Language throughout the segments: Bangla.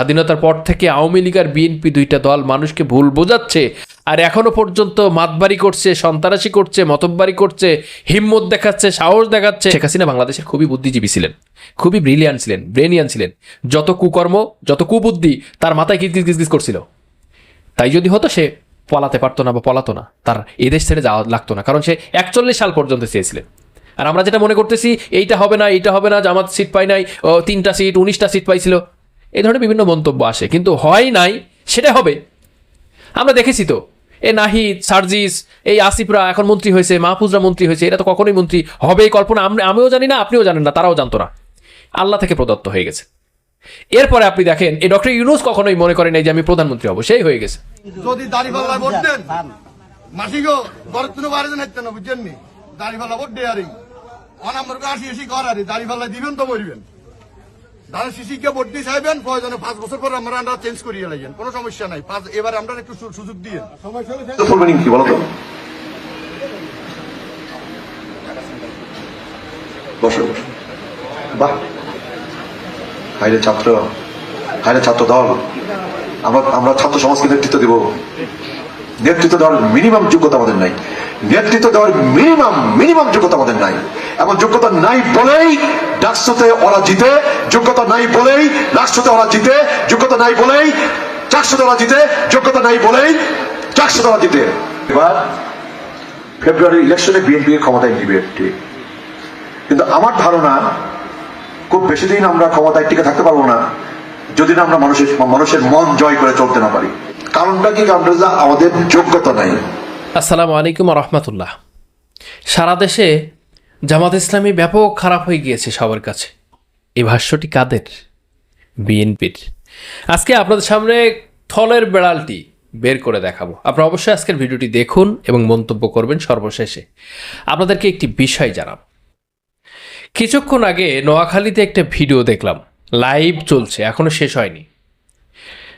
স্বাধীনতার পর থেকে আওয়ামী লীগ আর বিএনপি দুইটা দল মানুষকে ভুল বোঝাচ্ছে। আর এখনও পর্যন্ত মাতবাড়ি করছে, সন্ত্রাসী করছে মতবাড়ি করছে, হিম্মত দেখাচ্ছে, সাহস দেখাচ্ছে। শেখ হাসিনা বাংলাদেশের খুবই বুদ্ধিজীবী ছিলেন, খুবই ব্রিলিয়ান ছিলেন ব্রেনিয়ান ছিলেন। যত কুকর্ম, যত কুবুদ্ধি তার মাথায় কিস কিস করছিল। তাই যদি হতো সে পলাতে পারতো না বা পলাতো না, তার এদেশ ছেড়ে যাওয়া লাগতো না, কারণ সে একচল্লিশ সাল পর্যন্ত চেয়েছিলেন। আর আমরা যেটা মনে করতেছি, এইটা হবে না, এইটা হবে না, জামাত সিট পাই নাই তিনটা সিট, উনিশটা সিট পাইছিল। এই ধরনের বিভিন্ন মন্তব্য আসে, কিন্তু হয় নাই সেটা হবে। আমরা দেখেছি তো, এ নাহিদ, সার্জিস, এই আসিফরা এখন মন্ত্রী হয়েছে, মাহফুজরা মন্ত্রী হয়েছে, এরা তো কখনোই মন্ত্রী হবে এই কল্পনা আমি আমিও জানি না, আপনিও জানেন না, তারাও জানতো না। আল্লাহ থেকে প্রদত্ত হয়ে গেছে। এরপরে আপনি দেখেন এই ডক্টর ইউনুস কখনোই মনে করেন এই যে আমি প্রধানমন্ত্রী হব, সেই হয়ে গেছে। যদি দিবেন তো বলবেন দাঁড়া শিশিকে ভোট দিয়ে চাইবেন প্রয়োজনে পাঁচ বছর পর আমরা আমরা চেঞ্জ করিয়ে লাগেন কোনো সমস্যা নাই। পাঁচ, এবার আমরা একটু সুযোগ দিয়ে। হাইরে ছাত্র হাইরে ছাত্র দল। আমরা আমরা ছাত্র সমাজকে নেতৃত্ব দেব। নেতৃত্ব দেওয়ার মিনিমাম যোগ্যতা আমাদের নাই। নেতৃত্ব দেওয়ার মিনিমাম মিনিমাম যোগ্যতা আমাদের নাই। এমন যোগ্যতা নাই বলেই ডাকসতে ওরা জিতে, যোগ্যতা নাই বলেই রাষ্ট্রতে ওরা জিতে, যোগ্যতা নাই বলেই চারশোতে ওরা জিতে, যোগ্যতা নাই বলেই চারশোতে ওরা জিতে। এবার ফেব্রুয়ারি ইলেকশনে বিএনপি ক্ষমতায় নিবে ঠিক কিন্তু আমার ধারণা, খুব বেশি দিন আমরা ক্ষমতায় টিকে থাকতে পারব না, যদি না আমরা মানুষের মানুষের মন জয় করে চলতে না পারি। কারণটা কি? আমাদের যোগ্যতা নাই। আসসালামু আলাইকুম রহমতুল্লাহ। সারা দেশে জামাত ইসলামী ব্যাপক খারাপ হয়ে গিয়েছে সবার কাছে। এই ভাষ্যটি কাদের? বিএনপির। আজকে আপনাদের সামনে থলের বেড়ালটি বের করে দেখাবো। আপনারা অবশ্যই আজকের ভিডিওটি দেখুন এবং মন্তব্য করবেন সর্বশেষে। আপনাদেরকে একটি বিষয় জানাব। কিছুক্ষণ আগে নোয়াখালীতে একটা ভিডিও দেখলাম। লাইভ চলছে, এখনও শেষ হয়নি।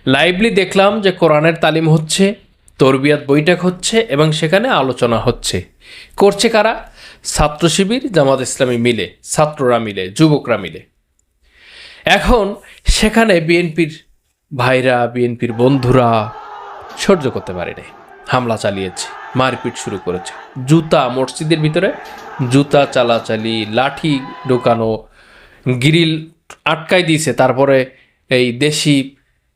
লাইভলি দেখলাম যে কোরআনের তালিম হচ্ছে, তরবিয়াত বৈঠক হচ্ছে এবং সেখানে আলোচনা হচ্ছে। করছে কারা? ছাত্র শিবির, জামাত ইসলামী মিলে, ছাত্ররা মিলে, যুবকরা মিলে। এখন সেখানে বিএনপির ভাইরা, বিএনপির বন্ধুরা সহ্য করতে পারেনি হামলা চালিয়েছে, মারপিট শুরু করেছে। জুতা মসজিদের ভিতরে, জুতা চালাচালি, লাঠি ঢোকানো, গ্রিল আটকাই দিয়েছে। তারপরে এই দেশি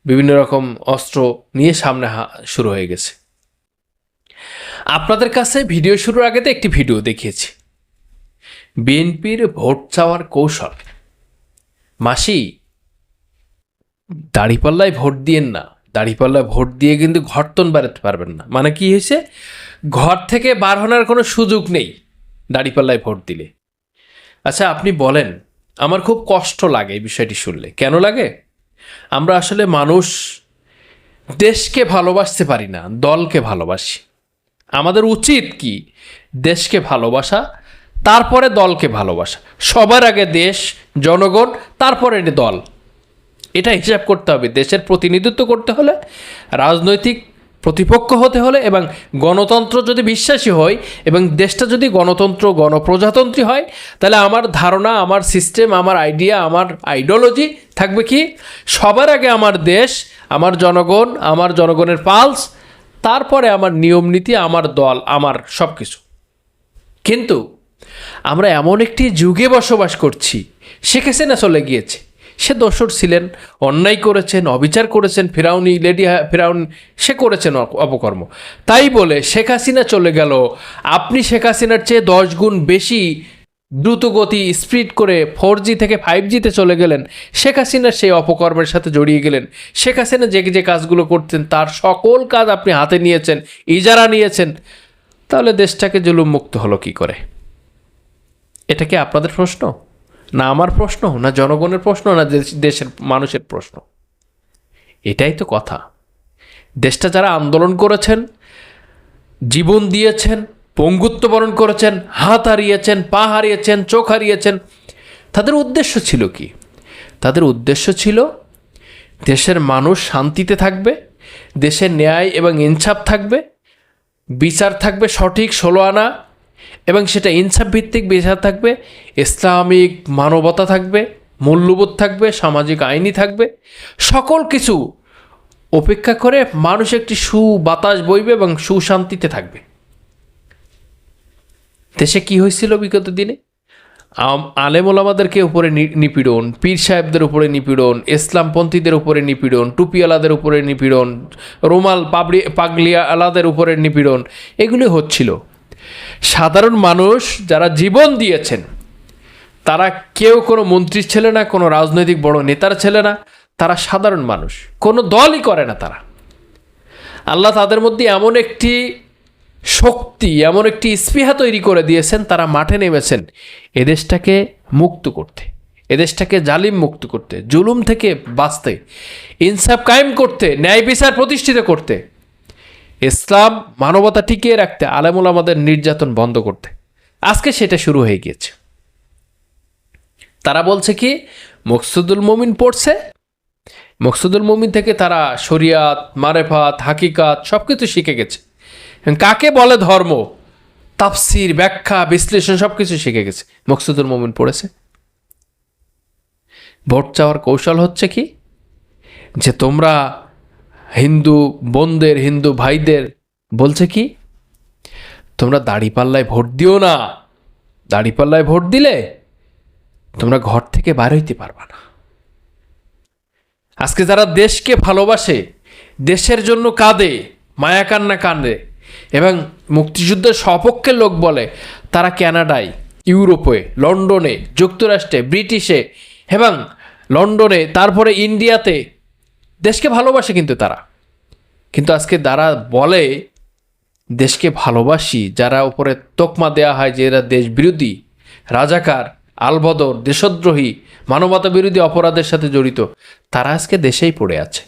বিভিন্ন রকম অস্ত্র নিয়ে সামনে শুরু হয়ে গেছে। আপনাদের কাছে ভিডিও শুরুর আগে তো একটি ভিডিও দেখিয়েছি। বিএনপির ভোট চাওয়ার কৌশল। মাসি, দাড়িপাল্লায় ভোট দিয়েন না। দাড়িপাল্লায় ভোট দিয়ে কিন্তু ঘরতন বাড়াতে পারবেন না। মানে কি হয়েছে? ঘর থেকে বার হওয়ার কোনো সুযোগ নেই দাড়িপাল্লায় ভোট দিলে। আচ্ছা আপনি বলেন, আমার খুব কষ্ট লাগে এই বিষয়টি শুনলে। কেন লাগে? আমরা আসলে মানুষ দেশকে ভালোবাসতে পারি না, দলকে ভালোবাসি। আমাদের উচিত কি? দেশকে ভালোবাসা তারপরে দলকে ভালোবাসা। সবার আগে দেশ, জনগণ, তারপরে দল। এটা হিসাব করতে হবে। দেশের প্রতিনিধিত্ব করতে হলে, রাজনৈতিক প্রতিপক্ষ হতে হলে এবং গণতন্ত্র যদি বিশ্বাসী হয় এবং দেশটা যদি গণতন্ত্র, গণপ্রজাতন্ত্রী হয়, তাহলে আমার ধারণা, আমার সিস্টেম আমার আইডিয়া আমার আইডিওলজি থাকবে কি? সবার আগে আমার দেশ, আমার জনগণ, আমার জনগণের পালস তারপরে আমার নিয়ম নীতি আমার দল, আমার সব কিছু কিন্তু আমরা এমন একটি যুগে বসবাস করছি। শেখ হাসিনা চলে গিয়েছে। সে দোসর ছিলেন, অন্যায় করেছেন, অবিচার করেছেন, ফেরাউনি লেডি ফেরাউন, সে করেছেন অপকর্ম। তাই বলে শেখ হাসিনা চলে গেল। আপনি শেখ হাসিনার চেয়ে দশ গুণ বেশি দ্রুতগতি, স্পিড করে ফোর জি থেকে ফাইভ জিতে চলে গেলেন। শেখ হাসিনার সেই অপকর্মের সাথে জড়িয়ে গেলেন। শেখ হাসিনা যে যে কাজগুলো করতেন, তার সকল কাজ আপনি হাতে নিয়েছেন, ইজারা নিয়েছেন। তাহলে দেশটাকে জুলুম মুক্ত হলো কি করে? এটা কি আপনাদের প্রশ্ন? না আমার প্রশ্ন, না জনগণের প্রশ্ন, না দেশ- দেশের মানুষের প্রশ্ন? এটাই তো কথা। দেশটা যারা আন্দোলন করেছেন, জীবন দিয়েছেন, পঙ্গুত্ব বরণ করেছেন, হাত হারিয়েছেন, পা হারিয়েছেন, চোখ হারিয়েছেন, তাদের উদ্দেশ্য ছিল কি? তাদের উদ্দেশ্য ছিল দেশের মানুষ শান্তিতে থাকবে, দেশের ন্যায় এবং ইনসাফ থাকবে, বিচার থাকবে সঠিক, ষোলো আনা এবং সেটা ইনসাফ ভিত্তিক বিচার থাকবে, ইসলামিক মানবতা থাকবে, মূল্যবোধ থাকবে, সামাজিক আইনি থাকবে। সকল কিছু উপেক্ষা করে মানুষ একটি সু বাতাস বইবে এবং সুশান্তিতে থাকবে। দেশে কি হয়েছিল বিগত দিনে? আম- আলেমুল আমাদেরকে উপরে নিপীড়ন, পীর সাহেবদের উপরে নিপীড়ন, ইসলামপন্থীদের উপরে নিপীড়ন, টুপিওয়ালাদের উপরে নিপীড়ন, রুমাল পাবড়ি পাগলিয়ালাদের উপরে নিপীড়ন, এগুলি হচ্ছিল। সাধারণ মানুষ যারা জীবন দিয়েছেন, তারা কেউ কোনো মন্ত্রীর ছেলে না, কোনো রাজনৈতিক বড় নেতার ছেলে না, তারা সাধারণ মানুষ। কোনো দলই করে না তারা। আল্লাহ তাদের মধ্যে এমন একটি শক্তি, এমন একটি স্পৃহা তৈরি করে দিয়েছেন, তারা মাঠে নেমেছেন এদেশটাকে মুক্ত করতে, এদেশটাকে জালিম মুক্ত করতে, জুলুম থেকে বাঁচতে, ইনসাফ কায়েম করতে, ন্যায় বিচার প্রতিষ্ঠিত করতে। ইসলাম মানবতা টিকিয়ে রাখতে আলেমুল আমাদের নির্যাতন বন্ধ করতে। আজকে সেটা শুরু হয়ে গিয়েছে। তারা বলছে কি, মকসুদুল মমিন পড়ছে। মকসুদুল মমিন থেকে তারা শরিয়াত, মারেফাত, হাকিকাত সব কিছু শিখে গেছে। কাকে বলে ধর্ম? তাফসির, ব্যাখ্যা, বিশ্লেষণ সব কিছু শিখে গেছে। মকসুদুল মমিন পড়েছে। ভোট চাওয়ার কৌশল হচ্ছে কি, যে তোমরা হিন্দু বোনদের, হিন্দু ভাইদের বলছে কি, তোমরা দাড়িপাল্লায় ভোট দিও না। দাড়িপাল্লায় ভোট দিলে তোমরা ঘর থেকে বার হইতে পারবা না। আজকে যারা দেশকে ভালোবাসে, দেশের জন্য কাঁদে, মায়া কান্না কান্দে এবং মুক্তিযুদ্ধের সপক্ষের লোক বলে, তারা কানাডায় ইউরোপে, লন্ডনে, যুক্তরাষ্ট্রে, ব্রিটিশে এবং লন্ডনে, তারপরে ইন্ডিয়াতে দেশকে ভালোবাসে কিন্তু তারা। কিন্তু আজকে যারা বলে দেশকে ভালোবাসি, যারা উপরে তোকমা দেওয়া হয় যে এরা দেশ বিরোধী, রাজাকার, আলবদর, দেশদ্রোহী মানবতা বিরোধী অপরাধের সাথে জড়িত, তারা আজকে দেশেই পড়ে আছে।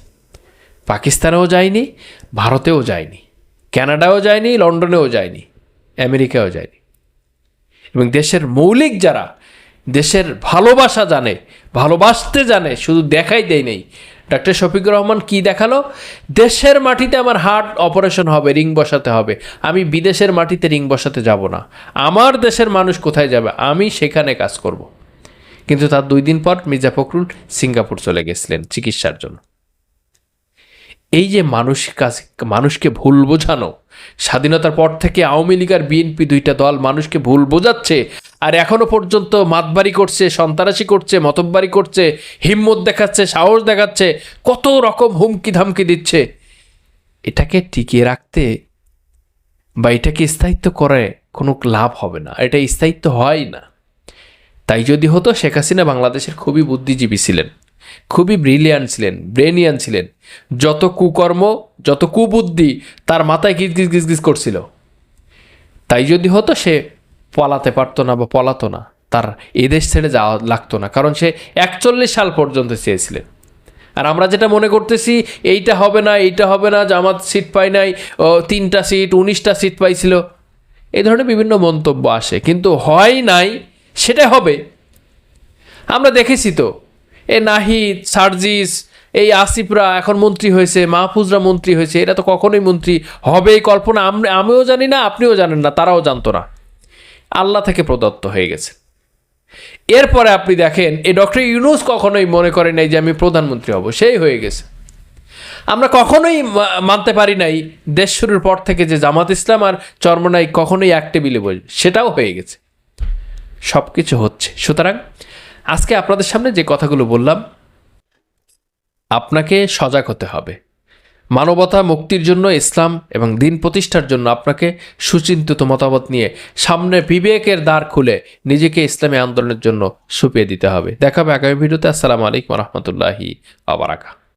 পাকিস্তানেও যায়নি, ভারতেও যায়নি, কানাডাও যায়নি, লন্ডনেও যায়নি, আমেরিকাও যায়নি। এবং দেশের মৌলিক যারা, দেশের ভালোবাসা জানে, ভালোবাসতে জানে, শুধু দেখাই দেয় নেই ডাক্তার শফিকুর রহমান কি দেখাল? দেশের মাটিতে আমার হার্ট অপারেশন হবে, রিং বসাতে হবে। আমি বিদেশের মাটিতে রিং বসাতে যাব না। আমার দেশের মানুষ কোথায় যাবে? আমি সেখানে কাজ করব। কিন্তু তার দুই দিন পর মির্জা ফখরুল সিঙ্গাপুর চলে গেছিলেন চিকিৎসার জন্য। এই যে মানুষ কাজ, মানুষকে ভুল বোঝানো স্বাধীনতার পর থেকে আওয়ামী লীগ আর বিএনপি দুইটা দল মানুষকে ভুল বোঝাচ্ছে। আর এখনও পর্যন্ত মাতবাড়ি করছে, সন্ত্রাসী করছে, মতব্বারি করছে, হিম্মত দেখাচ্ছে, সাহস দেখাচ্ছে, কত রকম হুমকি ধামকি দিচ্ছে। এটাকে টিকিয়ে রাখতে বা এটাকে স্থায়িত্ব করে কোনো লাভ হবে না, এটা স্থায়িত্ব হয় না। তাই যদি হতো, শেখ হাসিনা বাংলাদেশের খুবই বুদ্ধিজীবী ছিলেন। খুবই ব্রিলিয়ান্ট ছিলেন ব্রেনিয়ান ছিলেন। যত কুকর্ম, যত কুবুদ্ধি তার মাথায় গিজ গিজ গিজ গিজ করছিল। তাই যদি হতো সে পলাতে পারতো না বা পলাতো না, তার এদেশ ছেড়ে যাওয়া লাগতো না, কারণ সে একচল্লিশ সাল পর্যন্ত চেয়েছিলেন। আর আমরা যেটা মনে করতেছি, এইটা হবে না, এইটা হবে না, জামাত সিট পাই নাই তিনটা সিট, উনিশটা সিট পাইছিল। এই ধরনের বিভিন্ন মন্তব্য আসে, কিন্তু হয় নাই, সেটা হবে। আমরা দেখেছি তো এ নাহিদ, সার্জিস, এই আসিফরা এখন মন্ত্রী হয়েছে, মাহফুজরা মন্ত্রী হয়েছে, এরা তো কখনোই মন্ত্রী হবে এই কল্পনা। আম- আমিও জানি না, আপনিও জানেন না, তারাও জানতো না। আল্লাহ থেকে প্রদত্ত হয়ে গেছে। এরপরে আপনি দেখেন এই ডক্টর ইউনুস কখনোই মনে করেন নাই যে আমি প্রধানমন্ত্রী হব, সেই হয়ে গেছে। আমরা কখনোই মানতে পারি নাই, দেশ শুরুর পর থেকে যে জামাত ইসলাম আর চর্মনাই কখনোই এক টেবিলে বসবে, সেটাও হয়ে গেছে। সব কিছু হচ্ছে। সুতরাং আজকে আপনাদের সামনে যে কথাগুলো বললাম, আপনাকে সজাগ হতে হবে। মানবতা মুক্তির জন্য, ইসলাম এবং দিন প্রতিষ্ঠার জন্য আপনাকে সুচিন্তিত মতামত নিয়ে সামনে বিবেকের দ্বার খুলে নিজেকে ইসলামী আন্দোলনের জন্য সুপিয়ে দিতে হবে। দেখাবে আগামী ভিডিওতে। আসসালামু আলাইকুম রহমতুল্লাহি আবারাকা